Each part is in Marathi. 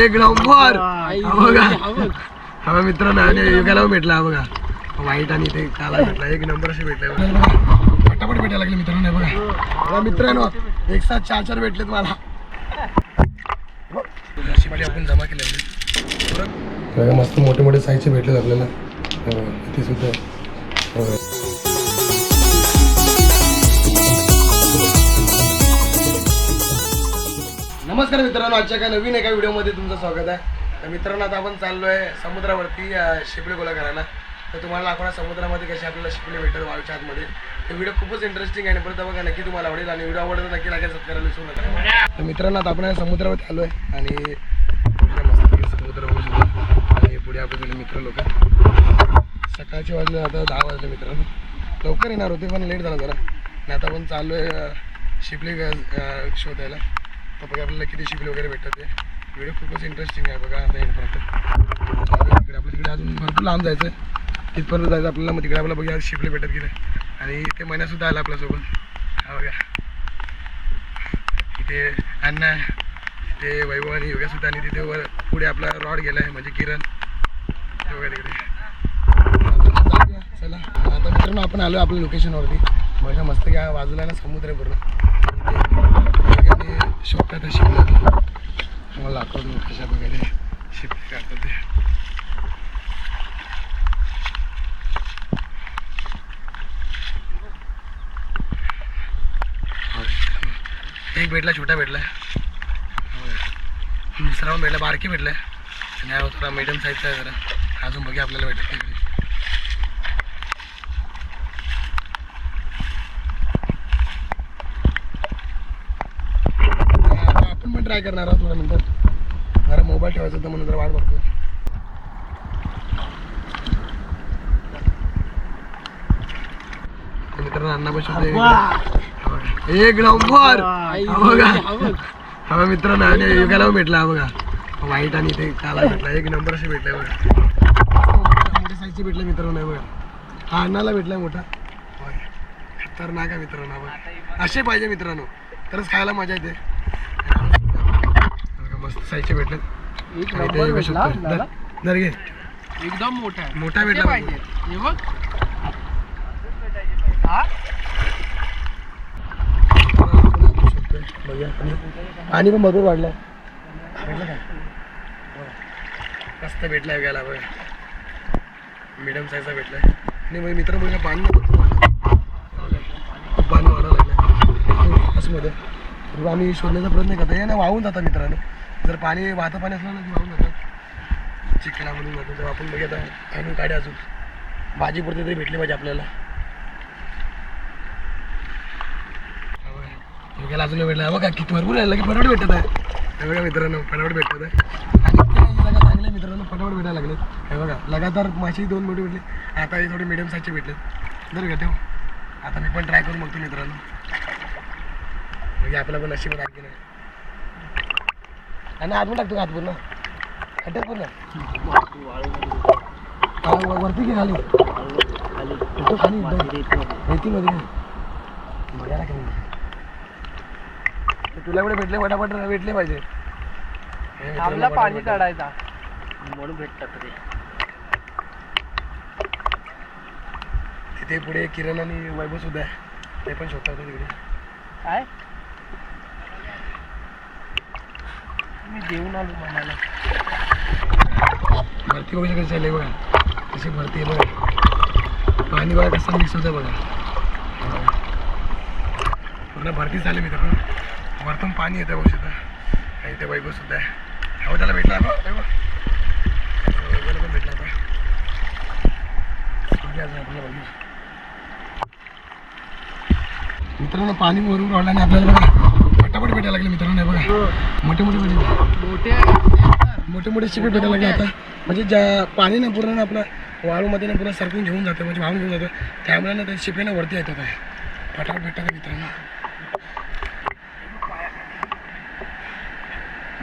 एक नंबर. हा बघा. हा मित्रांनो आणि युगाला भेटला हा बघा. वाईट आणि ते काला भेटला. एक नंबर असे भेटले फटाफट भेटायला लागले मित्रांनो हे बघा. बघा मित्रांनो एक साथ चार चार भेटलेत मला. नशिबाने आपण जमा केले मस्त मोठे मोठे साईजचे भेटलेत आपल्याला. हे इथे सुद्धा. नमस्कार मित्रांनो आजच्या एका नवीन एका व्हिडिओमध्ये तुमचं स्वागत आहे. तर मित्रांनो आता आपण चाललो आहे समुद्रावरती शिपले गोळा करायला तर तुम्हाला दाखवणार समुद्रामध्ये कसे आपल्याला शिपले भेटेल वाळूच्या आतमध्ये. ते व्हिडिओ खूपच इंटरेस्टिंग आहे आणि परत बघा नक्की तुम्हाला आवडेल आणि व्हिडिओ आवडत नक्की लागेल सबस्क्राईब विसरू नका. तर मित्रांनो आता आपण समुद्रावरती आलो आहे आणि समुद्र बघू शकतो. आणि पुढे आपले मित्र लोक सकाळचे वाजले आता दहा वाजले मित्रांनो. लवकर येणार होते पण लेट झाला जरा. आणि आता आपण चाललो आहे शिपले शोधायला. तर बघा आपल्याला किती शिपले वगैरे भेटतात ते. व्हिडिओ खूपच इंटरेस्टिंग आहे बघा आता येईपर्यंत तिकडे आपल्या तिकडे अजून भरपूर लांब जायचं आहे. तिथपर्यंत जायचं आपल्याला मग तिकडे आपल्याला बघा शिपले भेटत गेले आणि ते महिन्यासुद्धा आला आपल्यासोबत. हा बघा. इथे अण्णा ते वैभव आणि योगासुद्धा आणि तिथे वर पुढे आपला रॉड गेला आहे म्हणजे किरण. वगैरे तिकडे. चला. आता मित्रांनो आपण आलो आपल्या लोकेशनवरती बघा मस्त घ्या बाजूला ना समुद्र आहे पूर्ण. ठिकाणी शोधतात शिपला मला लाकूड कशा वगैरे शिपले काढतात ते. एक भेटला छोटा भेटला. दुसरा पण भेटला बारकी भेटला. आणि हा थोडा मीडियम साईजचा आहे जरा. अजून बघी आपल्याला भेटलं ट्राय करणार आहोत थोड्या मिनिटात जरा मोबाईल ठेवायचा होता म्हणून जरा वाट बघतो तर मित्रांनो अण्णा एक नंबर बघा. हा मित्रांनो आणि युगाला पण भेटला बघा. वाईट आणि ते काला भेटला. एक नंबर असे भेटले बघा. मोठ्या साईजचे भेटले मित्रांनो बघा. हा अण्णाला भेटलाय मोठा. होय. खतरनाक आहे मित्रांनो बघा. असे पाहिजे मित्रांनो. तरच खायला मजा येते. मस्त साईजचे भेटले. एक आणि नंबर. दर- घे. एकदम मोठा आहे. मोठा भेटला पाहिजे. हे बघ. हा? बघूया. पाणी पण भरपूर वाढलंय. भेटलं का मस्त भेटलाय घ्यायला बघा मिडियम साईजचा भेटलाय. आणि मग मित्र वाढलंय. खूप पाणी वाढायला लागलं असमध्ये तर आम्ही शोधण्याचा प्रयत्न करतो. याने वाहून जातात मित्रांनो. जर पाणी वाहतं पाणी असलं ना वाहून जातात चिखलामधून जातो. तर आपण बघितलं आणून काढे अजून. भाजी पुरते तरी भेटली पाहिजे आपल्याला. गेला अजून भेटला. बघा किती भरपूर आहे. की फटाफट भेटत आहे. बघा मित्रांनो फटाफट भेटत आहे. आणि चांगले मित्रांनो. फटाफट भेटायला लागले. हे बघा लगातार माशी दोन मोठे भेटले. आता हे थोडे मिडियम साईजचे भेटले जर का ठेव? आता मी पण ट्राय करून बघतो मित्रांनो. म्हणजे आपला पण नशीब आणखी नाही. आणि आतून टाकतो का हात पूर्ण खड्ड्यात पूर्ण वर- वरती की खाली? रेतीमध्ये ना तुला एवढे भेटले फटाफट भेटले पाहिजे. हे फटाफट पाणी भेटले. काढायचा. म्हणून भेटतात रे तिथे पुढे किरण आणि वैभव सुद्धा आहे. ते पण शोधतात तिकडे. काय? मी देऊन आलो म्हणाला भरती वगैरे कशी झाली बघा. कशी भरती आहे बघा. पाणी बघा कसं मिक्स होतं बघा. पूर्ण भरती झाली मी पण वरतून पाणी येतं बघू शकता. आणि ते वैभव सुद्धा आहे. हो त्याला भेटला बघ वैभवला पण भेटला आता. आपल्याला मित्रांनो पाणी वरून राहिला आणि आपल्याला बघा फटाफट भेटायला लागले मित्रांनो बघा. मोठे मोठे भेटले. ते मोठे मोठे शिपे भेटायला लागले आता. म्हणजे ज्या पाणी ना पूर्ण ना आपलं वाळूमध्ये ना पूर्ण सरकून घेऊन जातं म्हणजे वाहून घेऊन जातं. त्यामुळे ना ते शिपे ना वरती येतात आहे. फटाफट भेटतात मित्रांनो.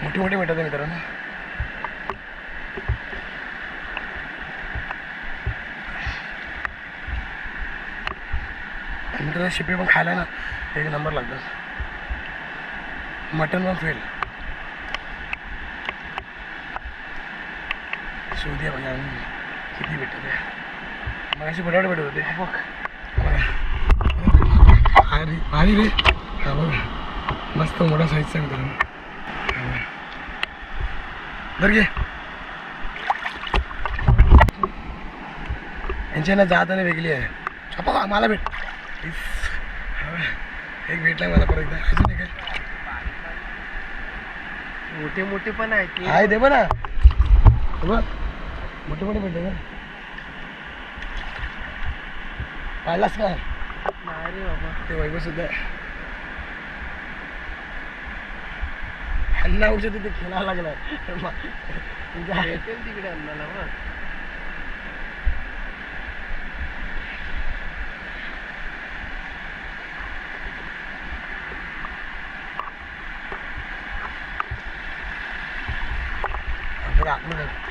मोठे मोठे भेटतात मित्रांनो. आणि मित्रांनो शिपे पण खायला ना एक नंबर लागतात. मटन पण फेल शोधी आहे बघा किती भेटत आहे? मग अशी फटाफट भेटत होते. बघ. भारी भारी रे. हा बघ. मस्त मोठा साईजचा मित्रांनो. धर घे. यांची ना जात आणि वेगळी आहे. छपा मला भेट. एक भेटला मला परत एकदा. अजून एक मोठे मोठे पण आहेत. आहे दे बघ. मोठे मोठे भेटले का पाळलास का नाही रे बाबा. ते वैभव सुद्धा अण्णा औषध तिथे खेळायला लागलाय. तुझ्या तिकडे अन्नाला बघ बघा आतमध्ये हो.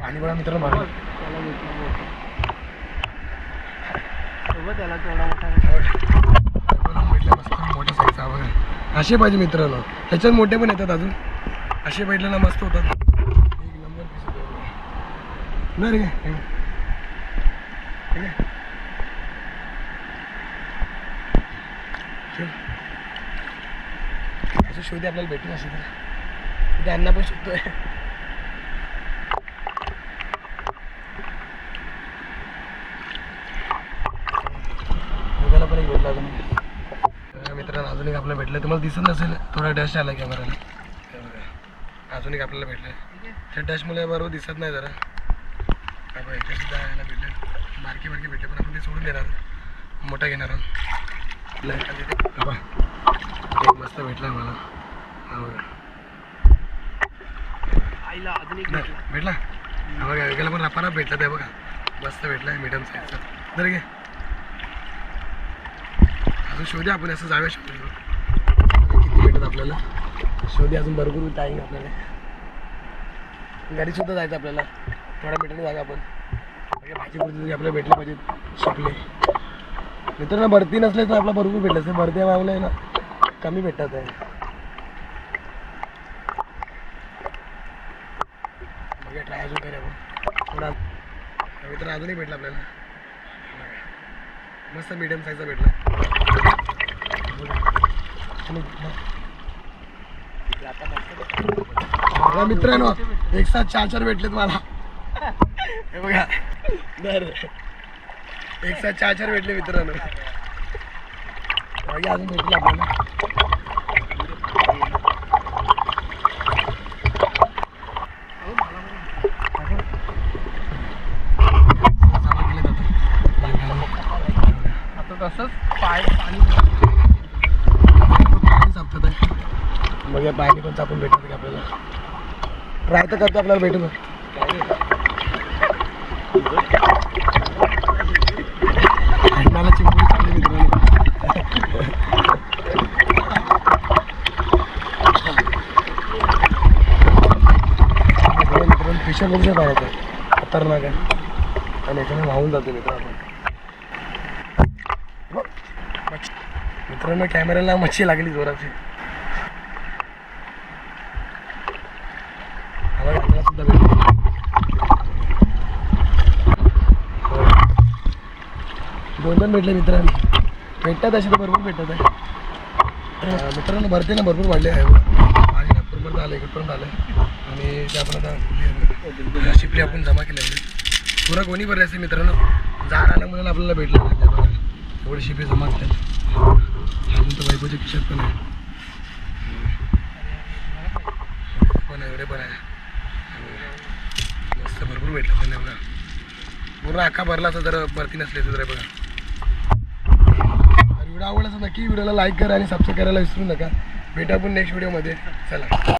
पाणी बघा मित्रांनो भरलं त्याला भेटलं सोबत त्याला केवढा मोठा म्हटलं मस्त मोठ्या साईजचा बघा. असे पाहिजे मित्रांनो. ह्याच्यात मोठे पण येतात अजून. असे भेटले ना मस्त होतात. एक नंबर नाही रे हे. हे. घे. ठेव. आपल्याला भेटून असे तर. अण्णा पण मुलाला पण एक भेटला अजून तर मित्रांनो अजून एक आपल्याला भेटलं तुम्हाला दिसत नसेल थोडा डॅश आला कॅमेराला. अजून एक आपल्याला भेटलं त्या डॅशमुळे बरोबर दिसत नाही जरा. बघा इथे सुद्धा यायला भेटलं बारके बारके भेटले पण आपण ते सोडून देणार मोठा घेणार आहोत. ते- हा. एक मस्त भेटला मला हा. आईला अजून एक भेटला भेटला? हा बघा एकाला पण रापारा भेटला ते बघा. मस्त भेटला मीडियम साईजचा जर घे. अजून शोधे आपण असं जाऊया शोधू किती भेटत आपल्याला? शोधे अजून भरपूर टाईम आपल्याला. घरी सुद्धा जायचं आपल्याला. थोड्या मिनिटांनी जागा आपण. भाजी पुरती आपल्याला भेटले पाहिजे शिकले मित्रांनो भरती नसले तर आपला भरपूर भेटलं असते भरती मागलं आहे ना. कमी भेटत आहे बघा ट्राय अजून काय आपण थोडा मित्र अजूनही भेटला आपल्याला. मस्त मीडियम साईजचा भेटला. आणि मित्रांनो एक साथ चार चार भेटलेत मला. हे बघा. बर. एक साथ चार चार भेटले मित्रांनो. अजून भेटले आपल्याला जमा केले जातात. आता तसंच पाय पाणी पाणी चापतात आहे मग या पाणी पण आपल्याला? ट्राय तर करतो आपल्याला भेटून. अण्णाला चिंबोरी चालली मित्रांनो. बघा मित्रांनो फिशर बघू शकता खतरनाक आहे. आणि याच्याने वाहून जातो मित्र आपण. मित्रांनो कॅमेऱ्याला मच्छी लागली जोराची हा बघा, आपल्याला सुद्धा भेटली. हो. पण भेटलं भेटले मित्रांनो. भेटतात असे तर भरपूर भेटतात आहे. मित्रांनो भरते ना भरपूर वाढले आहे. पण नागपूरपर्यंत आलं इकडपर्यंत आलं. आणि ते आपण आता शिपली आपण जमा केले पुरा कोणी भरले असते मित्रांनो? झाड म्हणून आपल्याला भेटलं बघा. एवढे शिपे जमा केल्या अजून तर बायकोच्या खिशात पण आहे. पण आहे, एवढे पण आहे. मस्त भरपूर भेटलं त्यांना एवढा. पूर्ण आखा भरला असं जर भरती नसली तर बघा. आवडला असं नक्की व्हिडिओला लाईक करा आणि सबस्क्राईब करायला विसरू नका. भेटा आपण नेक्स्ट व्हिडिओमध्ये चला.